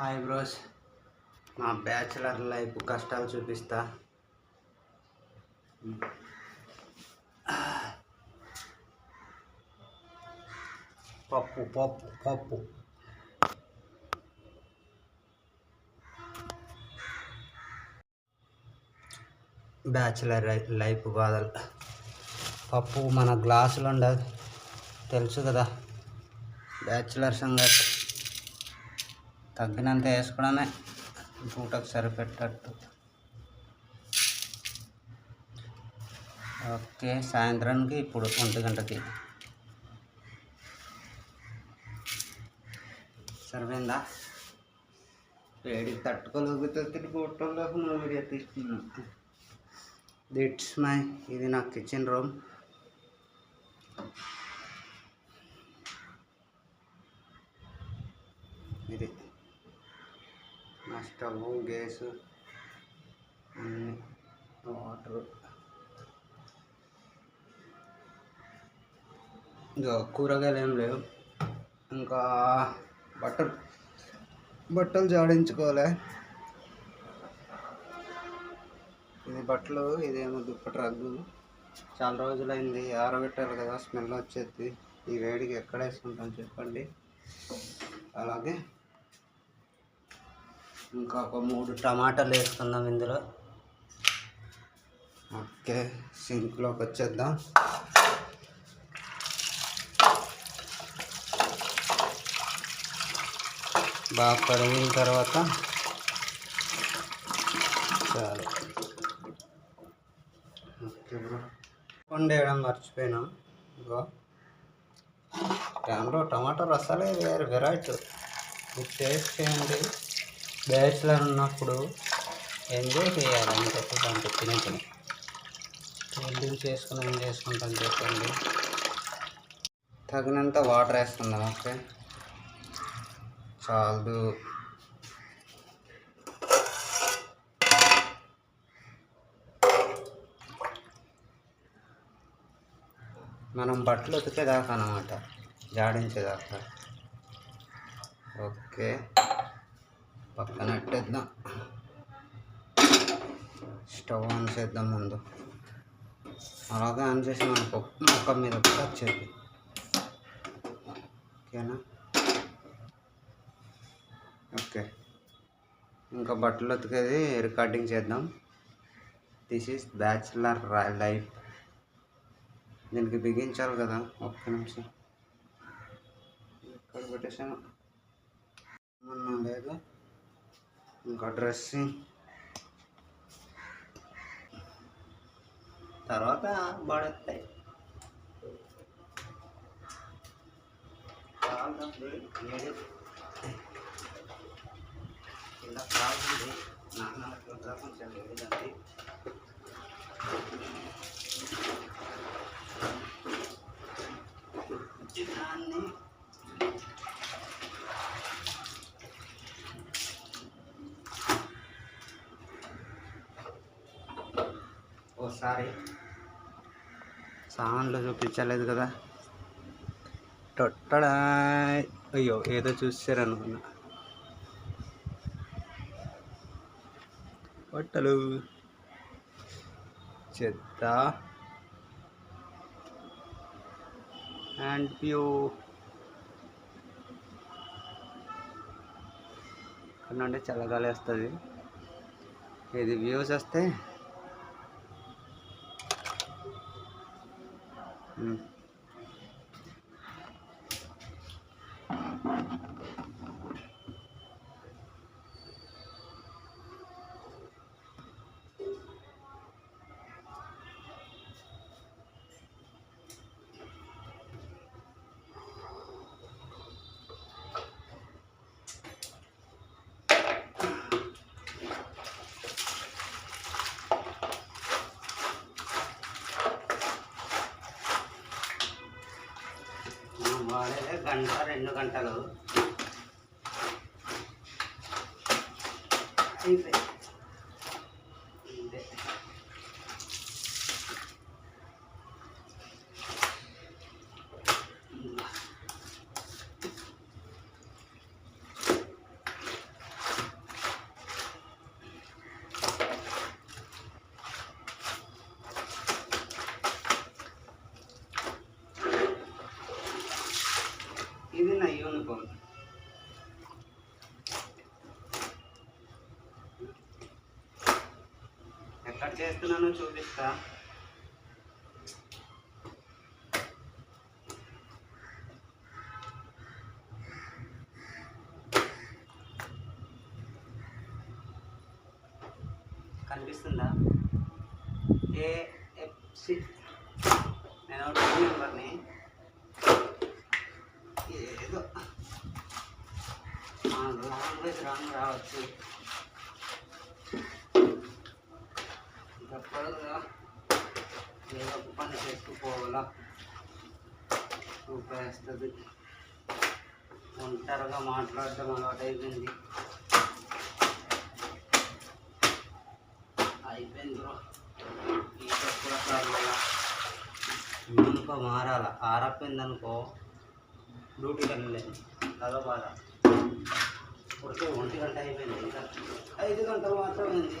Hi bros. మా bachelor life కష్టాలు చూపిస్తా. పప్పు పప్పు పప్పు. బ్యాచిలర్ లైఫ్ బాధలు. పప్పు మన గ్లాసులు ఉండదు తెలుసు కదా. బ్యాచిలర్ సంగతి. తగ్గినంత వేసుకోవడమే పూటకు సరిపెట్టట్టు. ఓకే సాయంత్రానికి ఇప్పుడు ఒంటి గంటకి. సరిపోయిందా? వేడికి తట్టుకోలేకపోతే ఫోటోలోకి నువ్వు వీడియో తీసుకున్నా దిట్స్ మై ఇది నా కిచెన్ రూమ్ ఇది. స్టవ్ గ్యాస్ అన్నీ వాటర్. ఇంకా కూరగాయలు ఏం లేవు. ఇంకా బట్టలు బట్టలు జాడించుకోవాలి. ఇది బట్టలు ఇదేమో దుప్పటి రగ్గు. చాలా రోజులైంది ఆరబెట్టాలి కదా స్మెల్ వచ్చేది. ఈ వేడికి ఎక్కడ వేసుకుంటాం చెప్పండి. అలాగే ఇంకా ఒక మూడు టమాటాలు వేసుకుందాం ఇందులో. ఓకే సింక్లోకి వచ్చేద్దాం. బాగా కడిగిన తర్వాత చాలు. Okay bro. వండేయడం మర్చిపోయినాం. ఇగో టైంలో టమాటో రసాలే వేరే వెరైటీ ఇది టేస్ట్ చేయండి. బ్యాచిలర్ ఉన్నప్పుడు ఎంజాయ్ చేయాలి చెప్పి దాంట్లో తిని తిని ఎంజాయ్ చేసుకుని ఏం చేసుకుంటాం చెప్పండి? తగినంత వాటర్ వేసుకుందాం ఓకే? చాలు మనం బట్టలు ఉతికేదాకా అనమాట జాడించేదాకా. ఓకే? పక్కన పెట్టేద్దాం. స్టవ్ ఆన్ చేద్దాం ముందు. అలాగే ఆన్ చేసి మనకు మొక్క మీద కూడా వచ్చేది. ఓకేనా? ఓకే. ఇంకా బట్టలు ఉతికేది రికార్డింగ్ చేద్దాం. దిస్ ఈస్ బ్యాచులర్ లైఫ్ దీనికి బిగించాలి కదా ఒక్క నిమిషం. ఇక్కడ పెట్టేసాను. లేదు? ఇంకా డ్రెస్సింగ్ తర్వాత పడతాయి ఏడు కింద కాల్సింది నాన్న కొంచెం లేదండి దాన్ని ఒకసారి. సామాన్లు చూపించలేదు కదా. టొట్టడా అయ్యో ఏదో చూసారనుకున్నా బట్టలు. చెత్త. అండ్ వ్యూ ఇక్కడ నుండి చల్లగాలి వస్తుంది. ఇది వ్యూస్ వస్తే Mm. గంట రెండు గంటలు. అయిపోయింది అంతే ఇది నా యూనిఫామ్ కట్ చేస్తున్నాను చూపిస్తా. కనిపిస్తుందా? ఏఎఫ్సి నేను టూ మెంబర్ని ఏదో. మా లాంగ్వేజ్ రాంగ్ రావచ్చు. అది పెట్టుకోవాలా చూపేస్తుంది ఒంటరిగా మాట్లాడడం అలవాటు అయిపోయింది అయిపోయింది బ్రో ఈ కూడా అనుకో మారాల ఆరపోయింది అనుకో డ్యూటీకి వెళ్ళలేదు అదో బాధ ఉడికే ఒంటి గంట అయిపోయింది ఇంకా ఐదు గంటలు మాత్రమే ఉంది.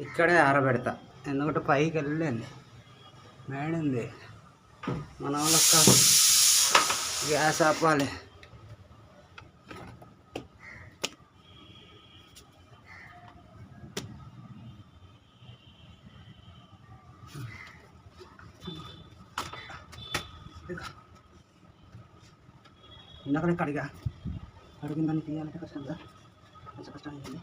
ఇక్కడే ఆరబెడతా. ఎందుకంటే పైకి వెళ్ళింది. మేడింది. మన వాళ్ళకి గ్యాస్ ఆపాలి. ఇందాకనే కడిగా. అడిగిన దాన్ని తీయాలంటే కష్టం కదా కొంచెం కష్టం అయింది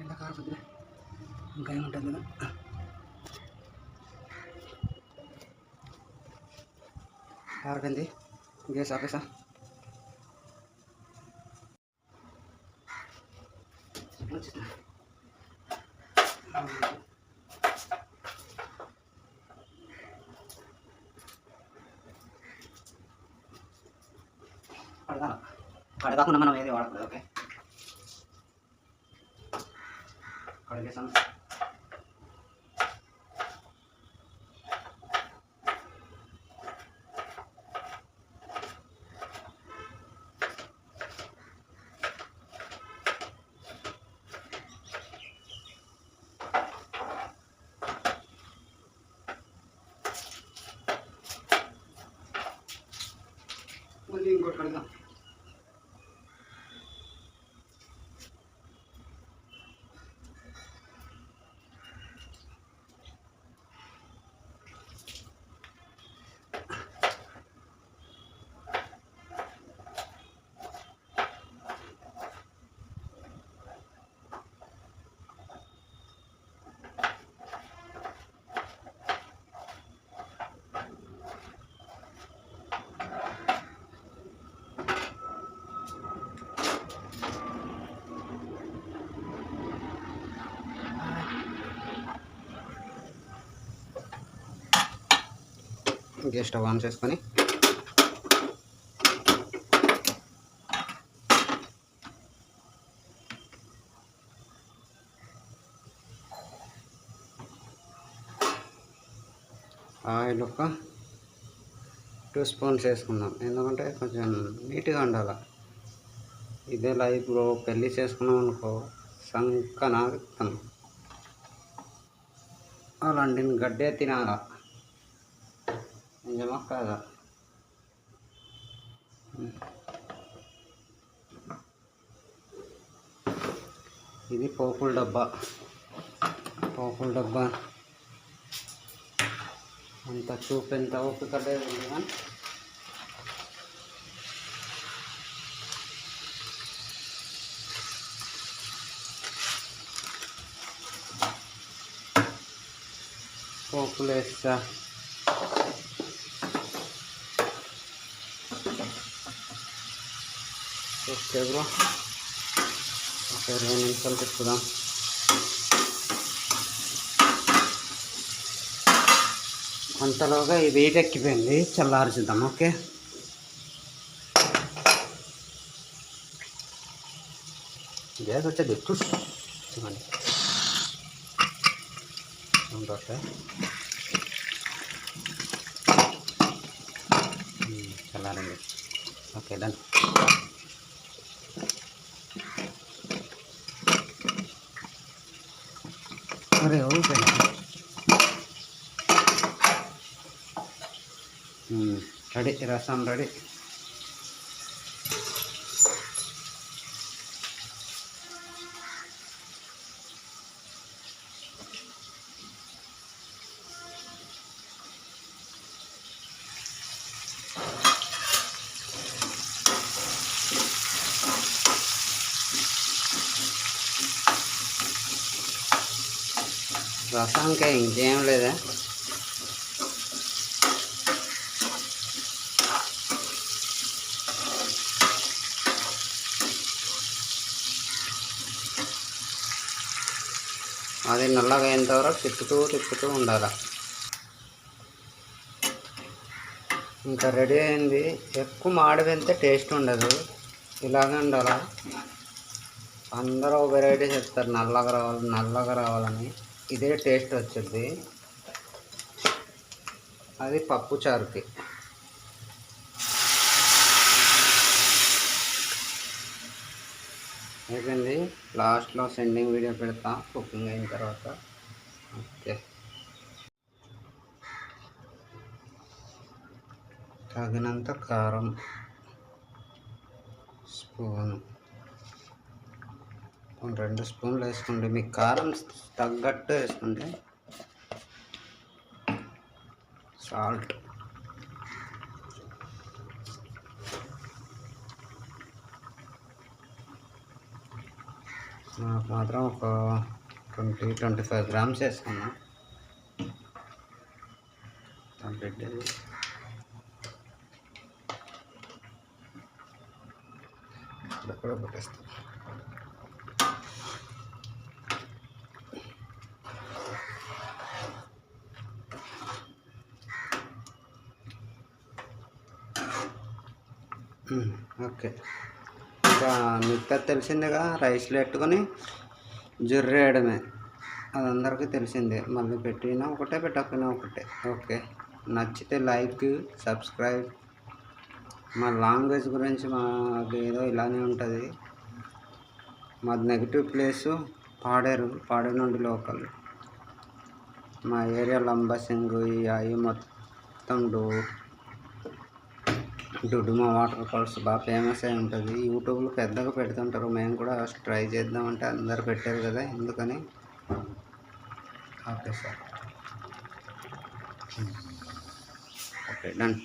ఎండ కాకపోతే ఇంకా ఏముంటుంది కదా ఆరిపోయింది గ్యాస్ ఆపేసా కడగా కడగాకుండా మనం ఏది వాడకూడదు ఓకే కడిగేసాను గ్యాస్ స్టవ్ ఆన్ చేసుకొని. ఆయిల్ ఒక టూ స్పూన్స్ వేసుకుందాం. ఎందుకంటే కొంచెం నీట్గా ఉండాలి. ఇదే ఇప్పుడు పెళ్ళి చేసుకున్నాం అనుకో సంక అలాంటి గడ్డే తినాలా. నిజమా కాదా ఇది పోపుల డబ్బా పోపుల డబ్బా అంత చూపు ఎంత ఓపిక లేదు కానీ పోపులు వేస్తా Okay bro. ఒక ఇరవై నిమిషాలు తిప్పుదాం అంతలోగా ఈ వెయిట్ ఎక్కిపోయింది చల్లార్చుద్దాం ఓకే? గ్యాస్ వచ్చేది ఎక్కువ చూడండి. చల్లారండి ఓకే డన్ అరే ఓకే రెడీ రసం రెడీ రసానికి ఇంకేం లేదా అది నల్లగా తిప్పుతూ తిప్పుతూ ఉండాలి. ఇంకా రెడీ అయింది. ఎక్కువ మాడి వెళ్తే టేస్ట్ ఉండదు. ఇలాగే ఉండాలా. అందరూ వెరైటీ చెప్తారు. నల్లగా రావాలి నల్లగా రావాలని. ఇదే టేస్ట్ వచ్చింది. అది పప్పు చారుకి అయిపోయింది లాస్ట్లో సెండింగ్ వీడియో పెడతా కుకింగ్ అయిన తర్వాత. ఓకే. తగినంత కారం స్పూన్. రెండు స్పూన్లు వేసుకోండి. మీకు కారం తగ్గట్టు వేసుకోండి సాల్ట్. నాకు మాత్రం ఒక ట్వంటీ ట్వంటీ ఫైవ్ గ్రామ్స్ వేసుకున్నా. కంప్లీట్ ఇక్కడ కూడా పెట్టేస్తాను ఓకే. ఇంకా మిగతా తెలిసిందేగా రైస్లో పెట్టుకొని జుర్రేయడమే అది అందరికీ తెలిసిందే. మళ్ళీ పెట్టినా ఒకటే పెట్టకపోయినా ఒకటే. ఓకే. నచ్చితే లైక్ సబ్స్క్రైబ్. మా లాంగ్వేజ్ గురించి మాకు ఏదో ఇలానే ఉంటుంది. మాది నెగిటివ్ ప్లేసు పాడేరు పాడేరు నుండి లోకల్. మా ఏరియా లంబసింగు ఈ అవి మొత్తం డూ డుడుమా వాటర్ ఫాల్స్ బాగా ఫేమస్ అయి ఉంటుంది. యూట్యూబ్లో పెద్దగా పెడుతుంటారు. మేము కూడా ట్రై చేద్దామంటే అందరు పెట్టారు కదా ఎందుకని? Okay sir. Okay done